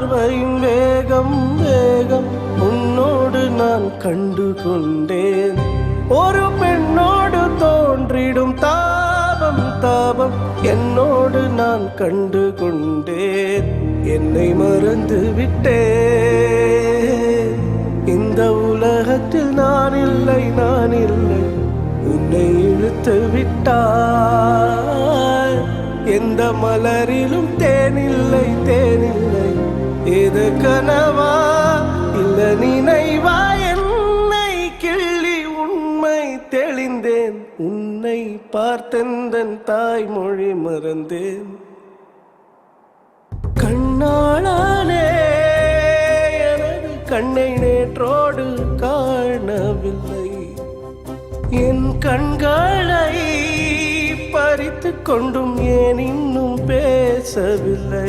இளம் வேகம் வேகம் உன்னோடு நான் கண்டு கொண்டேன் ஒரு பெண்ணோடு தோன்றிடும் தாபம் தாபம் என்னோடு நான் கண்டு கொண்டேன் என்னை மறந்து விட்டேன். இந்த உலகத்தில் நான் இல்லை நான் இல்லை. உன்னை இழுத்து விட்டாய். எந்த மலரிலும் தேனில் இது கனவா? இல்ல நினைவா? என்னை கிள்ளி உண்மை தெளிந்தேன். உன்னை பார்த்தெந்தன் தாய்மொழி மறந்தேன். கண்ணாளானே எனது கண்ணை நேற்றோடு காணவில்லை. என் கண்களை பறித்து கொண்டும் ஏன் இன்னும் பேசவில்லை?